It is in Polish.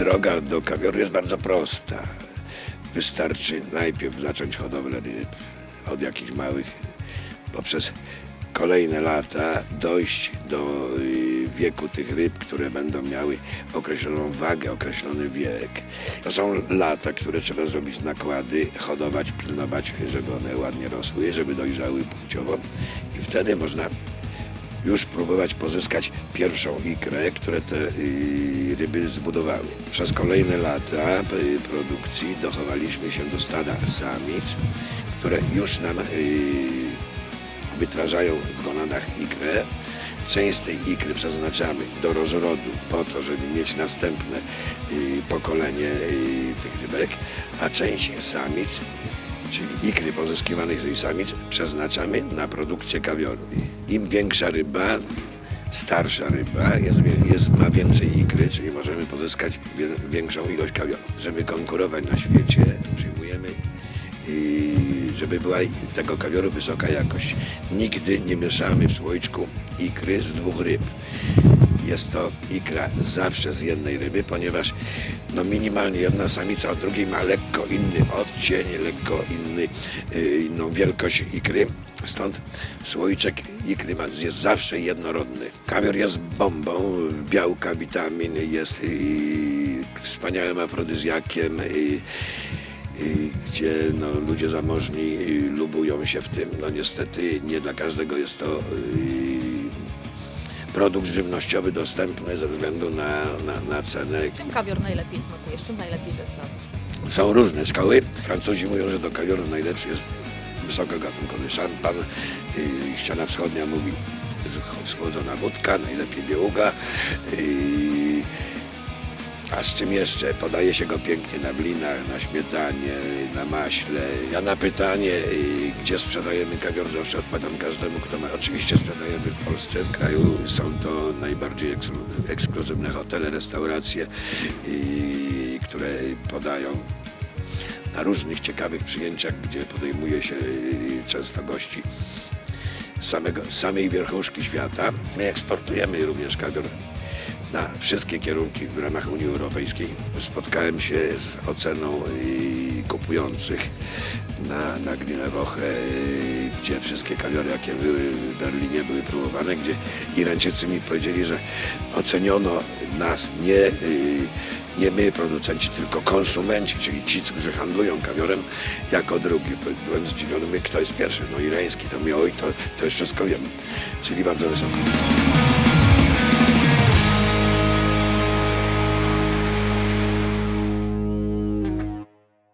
Droga do kawioru jest bardzo prosta. Wystarczy najpierw zacząć hodowlę ryb od jakichś małych, poprzez kolejne lata dojść do y, wieku tych ryb, które będą miały określoną wagę, określony wiek. To są lata, które trzeba zrobić nakłady, hodować, pilnować, żeby one ładnie rosły, żeby dojrzały płciowo i wtedy można już próbować pozyskać pierwszą ikrę, które te y, ryby zbudowały. Przez kolejne lata y, produkcji dochowaliśmy się do stada samic, które już nam y, wytwarzają w gonadach ikrę. Część z tej ikry przeznaczamy do rozrodu po to, żeby mieć następne pokolenie tych rybek, a część samic czyli ikry pozyskiwanych z tej samic przeznaczamy na produkcję kawioru. Im większa ryba, starsza ryba, jest, jest, ma więcej ikry, czyli możemy pozyskać większą ilość kawioru. Żeby konkurować na świecie, przyjmujemy i żeby była tego kawioru wysoka jakość. Nigdy nie mieszamy w słoiczku ikry z dwóch ryb. Jest to ikra zawsze z jednej ryby, ponieważ no minimalnie jedna samica od drugiej ma lekko inny odcień, lekko inny, y, inną wielkość ikry. Stąd słoiczek ikry jest zawsze jednorodny. Kawior jest bombą białka, witamin, jest y, wspaniałym afrodyzjakiem. Y, i gdzie no, ludzie zamożni lubują się w tym. No niestety nie dla każdego jest to produkt żywnościowy dostępny ze względu na, na, na cenę. Czym kawior najlepiej smakuje? Z czym najlepiej zestawić? Są różne szkoły. Francuzi mówią, że do kawioru najlepszy jest wysokogatunkowy szampan. Y, ściana wschodnia mówi sch- schłodzona wódka, najlepiej białuga. Y, a z czym jeszcze? Podaje się go pięknie na blinach, na śmietanie, na maśle. Ja na pytanie, y, gdzie sprzedajemy kawior, zawsze odpowiadam każdemu, kto ma. Oczywiście sprzedajemy w Polsce, w kraju. Są to najbardziej eksklu- ekskluzywne hotele, restauracje, y, które podają na różnych ciekawych przyjęciach, gdzie podejmuje się y, często gości samego, samej wierchuszki świata. My eksportujemy również kawior na wszystkie kierunki w ramach Unii Europejskiej. Spotkałem się z oceną kupujących na, na Glinę Woche, y, gdzie wszystkie kawiory, jakie były w Berlinie, były próbowane, gdzie Irańczycy mi powiedzieli, że oceniono nas nie, nie my producenci, tylko konsumenci, czyli ci, którzy handlują kawiorem, jako drugi. Byłem zdziwiony, my, kto jest pierwszy, no irański, to mi oj, to, to już wszystko wiem, czyli bardzo wysoko.